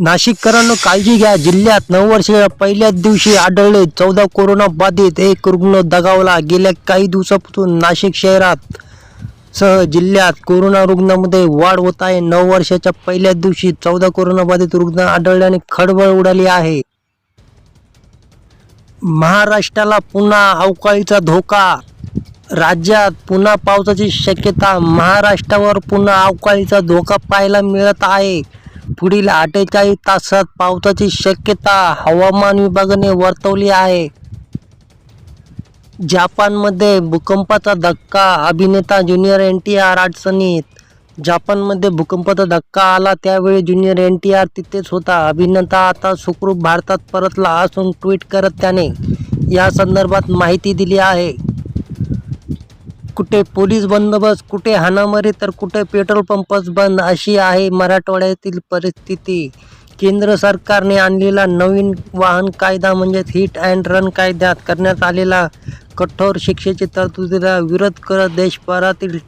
नाशिककरांनो काळजी घ्या. जिल्ह्यात नऊ वर्षाच्या पहिल्याच दिवशी आढळले चौदा कोरोना बाधित. एक रुग्ण दगावला. गेल्या काही दिवसापासून नाशिक शहरात सह जिल्ह्यात कोरोना रुग्णामध्ये वाढ होत आहे. नऊ वर्षाच्या पहिल्याच दिवशी चौदा कोरोना बाधित रुग्ण आढळल्याने खळबळ उडाली आहे. महाराष्ट्राला पुन्हा अवकाळीचा धोका. राज्यात पुन्हा पावसाची शक्यता. महाराष्ट्रावर पुन्हा अवकाळीचा धोका पाहायला मिळत आहे. पुढील अठ्ठेचाळीस तासात पावसाची शक्यता हवामान विभागाने वर्तवली आहे. जपानमध्ये भूकंपाचा धक्का अभिनेता ज्युनियर एन टी आर अडचणीत. जपानमध्ये भूकंपाचा धक्का आला त्यावेळी ज्युनियर एन टी आर तिथेच होता. अभिनेता आता सुखरूप भारतात परतला असून ट्विट करत त्याने या संदर्भात माहिती दिली आहे. कुठे पोलीस बंदोबस्त कुठे हाणामारी तर कुठे पेट्रोल पंपच बंद अशी आहे मराठवाड्यातील परिस्थिती. केंद्र सरकारने आणलेला नवीन वाहन कायदा म्हणजेच हिट अँड रन कायद्यात करण्यात आलेला कठोर शिक्षेची तरतुदीला विरोध करत देशभरातील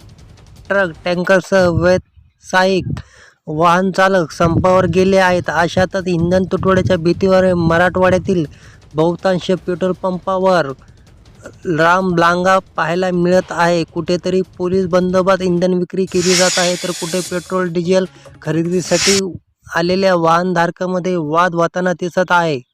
ट्रक टँकरसह व्यावसायिक वाहन चालक संपावर गेले आहेत. अशातच इंधन तुटवड्याच्या भीतीवर मराठवाड्यातील बहुतांश पेट्रोल पंपावर राम लांगा पाहायला मिळत आहे. कुठेतरी पोलीस बंदोबस्त इंधन विक्री केली जात आहे. तर कुठे पेट्रोल डिझेल खरेदीसाठी आलेल्या वाहनधारकामध्ये वाद वाहताना दिसत आहे.